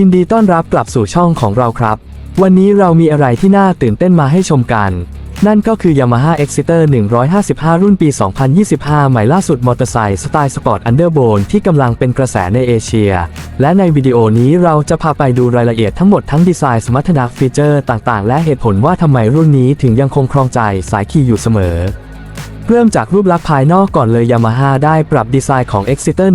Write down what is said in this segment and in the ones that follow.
ยินดีต้อนรับกลับสู่ช่องของเราครับ วันนี้เรามีอะไรที่น่าตื่นเต้นมาให้ชมกัน นั่นก็คือ Yamaha Exciter 155 รุ่นปี 2025 ใหม่ล่าสุดมอเตอร์ไซค์สไตล์สปอร์ตอันเดอร์โบนที่กำลังเป็นกระแสในเอเชีย และในวิดีโอนี้เราจะพาไปดูรายละเอียดทั้งหมดทั้งดีไซน์สมรรถนะฟีเจอร์ต่างๆ และเหตุผลว่าทำไมรุ่นนี้ถึงยังคงครองใจสายขี่อยู่เสมอเริ่มจากรูปลักษณ์ภายนอกก่อนเลย Yamaha ได้ปรับดีไซน์ของ Exciter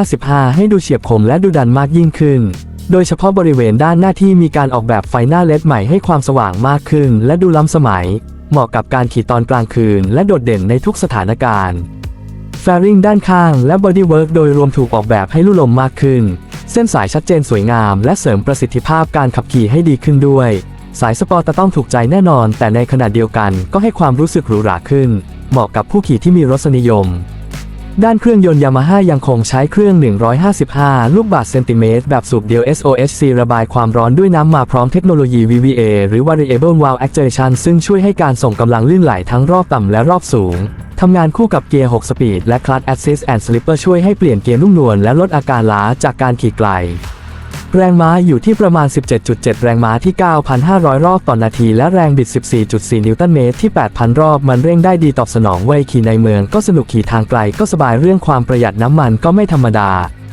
155 ให้ดูเฉียบคมและดูดันมากยิ่งขึ้น โดยเฉพาะบริเวณด้านหน้าที่มีการออกแบบไฟหน้าเลดใหม่ให้ความสว่างมากขึ้น และดูล้ำสมัย เหมาะกับการขี่ตอนกลางคืน และโดดเด่นในทุกสถานการณ์แฟริงด้านข้างและบอดี้เวิร์กโดยรวมถูกออกแบบให้ลู่ลมมากขึ้น เส้นสายชัดเจนสวยงาม และเสริมประสิทธิภาพการขับขี่ให้ดีขึ้นด้วย สายสปอร์ตจะต้องถูกใจแน่นอน แต่ในขณะเดียวกันก็ให้ความรู้สึกหรูหราขึ้น เหมาะกับผู้ขี่ที่มีรสนิยม ด้านเครื่องยนต์ยามาฮ่ายังคงใช้เครื่อง 155 ลูกบาศก์เซนติเมตรแบบสูบเดียว SOHC ระบายความร้อนด้วยน้ำมาพร้อมเทคโนโลยี VVA หรือ Variable Valve Actuation ซึ่งช่วยให้การส่งกำลังลื่นไหลทั้งรอบต่ำและรอบสูง ทำงานคู่กับเกียร์ 6 สปีดและ Clutch Assist and Slipper ช่วยให้เปลี่ยนเกียร์นุ่มนวลและลดอาการล้าจากการขี่ไกล แรงม้าอยู่ที่ประมาณ 17.7 แรงม้าที่ 9,500 รอบต่อนนาที และแรงบิด 14.4 นิวตันเมตรที่ 8,000 รอบ มันเร่งได้ดีตอบสนองไวขี่ในเมืองก็สนุกขี่ทางไกลก็สบายเรื่องความประหยัดน้ำมันก็ไม่ธรรมดา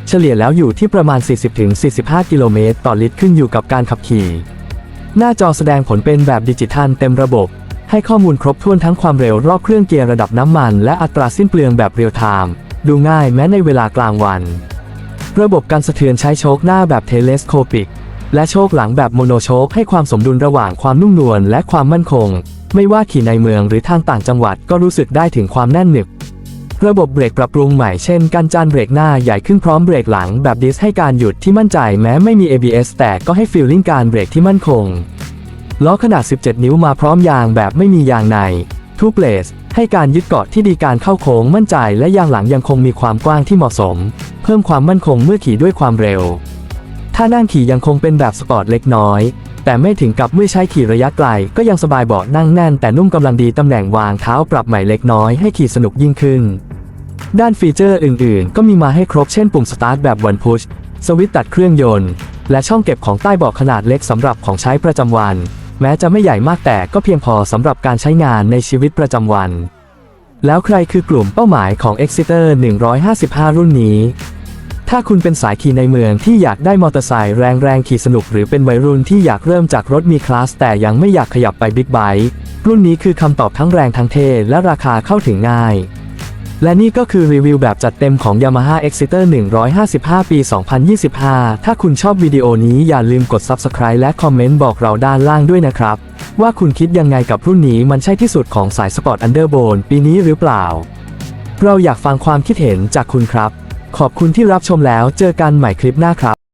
เฉลี่ยแล้วอยู่ที่ประมาณ 40-45 กิโลเมตรต่อลิตรขึ้นอยู่กับการขับขี่ หน้าจอแสดงผลเป็นแบบดิจิทัลเต็มระบบ ให้ข้อมูลครบถ้วนทั้งความเร็วรอบเครื่องเกียร์ระดับน้ำมัน และอัตราสิ้นเปลืองแบบเรียลไทม์ดูง่ายแม้ในเวลากลางวัน ระบบการสะเทือนใช้โชคหน้าแบบเทเลสโคปิก และโชคหลังแบบโมโนโชคให้ความสมดุลระหว่างความนุ่มนวลและความมั่นคง ไม่ว่าขี่ในเมืองหรือทางต่างจังหวัดก็รู้สึกได้ถึงความแน่นหนึบ ระบบเบรกปรับปรุงใหม่เช่นการจานเบรกหน้าใหญ่ขึ้นพร้อมเบรกหลังแบบดิสให้การหยุดที่มั่นใจแม้ไม่มี ABS แต่ก็ให้ฟีลลิ่งการเบรกที่มั่นคงล้อขนาด 17 นิ้วมาพร้อมยางแบบไม่มียางในทูเ p เลส ให้การยึดเกาะที่ดีการเข้าโค้งมั่นใจและยางหลังยังคงมีความกว้างที่เหมาะสม เพิ่มความมั่นคงเมื่อขี่ด้วยความเร็ว ถ้านั่งขี่ยังคงเป็นแบบสปอร์ตเล็กน้อย แต่ไม่ถึงกับเมื่อใช้ขี่ระยะไกล ก็ยังสบายเบาะนั่งแน่น แต่นุ่มกำลังดีตำแหน่งวางเท้าปรับใหม่เล็กน้อยให้ขี่สนุกยิ่งขึ้น ด้านฟีเจอร์อื่น ๆ ก็มีมาให้ครบเช่นปุ่มสตาร์ทแบบวันพุชสวิตตัดเครื่องยนต์ และช่องเก็บของใต้เบาะขนาดเล็กสำหรับของใช้ประจำวัน แม้จะไม่ใหญ่มากแต่ก็เพียงพอสำหรับการใช้งานในชีวิตประจำวัน แล้วใครคือกลุ่มเป้าหมายของ Exciter 155 รุ่นนี้ ถ้าคุณเป็นสายขี่ในเมืองที่อยากได้มอเตอร์ไซค์แรงๆขี่สนุกหรือเป็นวัยรุ่นที่อยากเริ่มจากรถมีคลาสแต่ยังไม่อยากขยับไปบิ๊กไบค์รุ่นนี้คือคำตอบทั้งแรงทั้งเท่และราคาเข้าถึงง่าย และนี่ก็คือรีวิวแบบจัดเต็มของ Yamaha Exciter 155 ปี 2025 ถ้าคุณชอบวิดีโอนี้อย่าลืมกด Subscribe และคอมเมนต์บอกเราด้านล่างด้วยนะครับ ว่าคุณคิดยังไงกับรุ่นนี้มันใช่ที่สุดของสายสปอร์ตอันเดอร์โบนปีนี้หรือเปล่า เราอยากฟังความคิดเห็นจากคุณครับ ขอบคุณที่รับชมแล้วเจอกันใหม่คลิปหน้าครับ